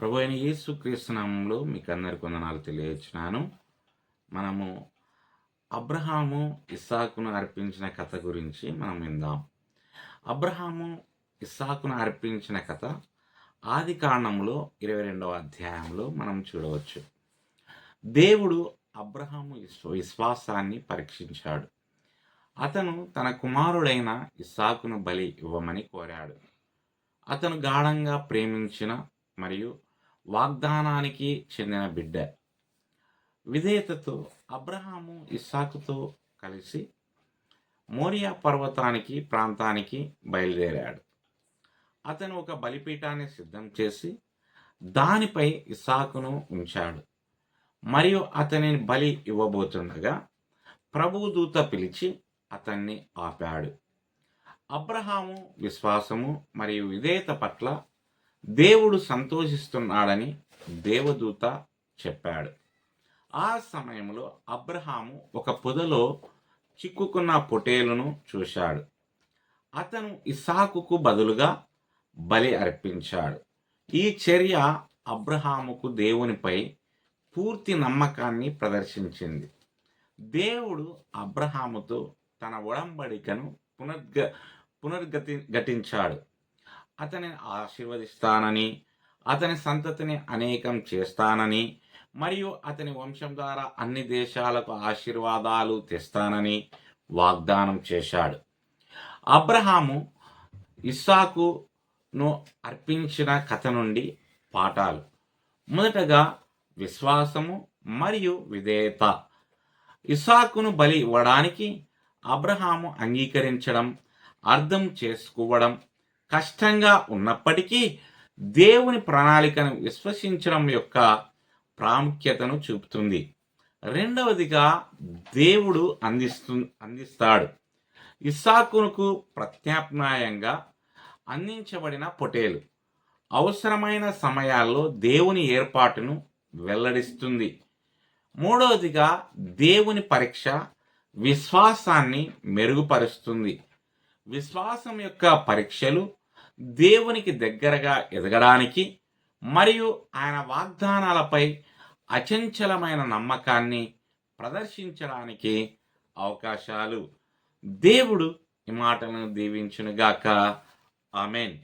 ప్రభు అయిన యేసు క్రీస్తునామంలో మీకు అందరి కొందనాలు తెలియచున్నాను మనము అబ్రహాము ఇస్సాకును అర్పించిన కథ గురించి మనం విందాం. అబ్రహాము ఇస్సాకును అర్పించిన కథ ఆది కాండంలో ఇరవై రెండవ అధ్యాయంలో మనం చూడవచ్చు. దేవుడు అబ్రహాము విశ్వాసాన్ని పరీక్షించాడు. అతను తన కుమారుడైన ఇస్సాకును బలి ఇవ్వమని కోరాడు. అతను గాఢంగా ప్రేమించిన మరియు వాగ్దానానికి చెందిన బిడ్డ. విధేయతతో అబ్రహాము ఇస్సాకుతో కలిసి మోరియా పర్వతానికి ప్రాంతానికి బయలుదేరాడు. అతను ఒక బలిపీఠాన్ని సిద్ధం చేసి దానిపై ఇస్సాకును ఉంచాడు. మరియు అతనిని బలి ఇవ్వబోతుండగా ప్రభుదూత పిలిచి అతన్ని ఆపాడు. అబ్రహాము విశ్వాసము మరియు విధేయత పట్ల దేవుడు సంతోషిస్తున్నాడని దేవదూత చెప్పాడు. ఆ సమయంలో అబ్రహాము ఒక పొదలో చిక్కుకున్న పొటేలును చూశాడు. అతను ఇసాకుకు బదులుగా బలి అర్పించాడు. ఈ చర్య అబ్రహాముకు దేవునిపై పూర్తి నమ్మకాన్ని ప్రదర్శించింది. దేవుడు అబ్రహాముతో తన ఒడంబడికను పునర్గ పునర్గతి ఘటించాడు అతనిని ఆశీర్వదిస్తానని అతని సంతతిని అనేకం చేస్తానని మరియు అతని వంశం ద్వారా అన్ని దేశాలకు ఆశీర్వాదాలు తెస్తానని వాగ్దానం చేశాడు. అబ్రహాము ఇస్సాకును అర్పించిన కథ నుండి పాఠాలు. మొదటగా విశ్వాసము మరియు విధేయత. ఇసాకును బలి ఇవ్వడానికి అబ్రహాము అంగీకరించడం అర్థం చేసుకోవడం కష్టంగా ఉన్నప్పటికీ దేవుని ప్రణాళికను విశ్వసించడం యొక్క ప్రాముఖ్యతను చూపుతుంది. రెండవదిగా దేవుడు అందిస్తు అందిస్తాడు. ఇస్సాకునుకు ప్రత్యామ్నాయంగా అందించబడిన పొటేలు. అవసరమైన సమయాల్లో దేవుని ఏర్పాటును వెల్లడిస్తుంది. మూడవదిగా దేవుని పరీక్ష విశ్వాసాన్ని మెరుగుపరుస్తుంది. విశ్వాసం యొక్క పరీక్షలు దేవునికి దగ్గరగా ఎదగడానికి మరియు ఆయన వాగ్దానాలపై అచంచలమైన నమ్మకాన్ని ప్రదర్శించడానికి అవకాశాలు. దేవుడు ఈ మాటలను దీవించునుగాక. ఆమెన్.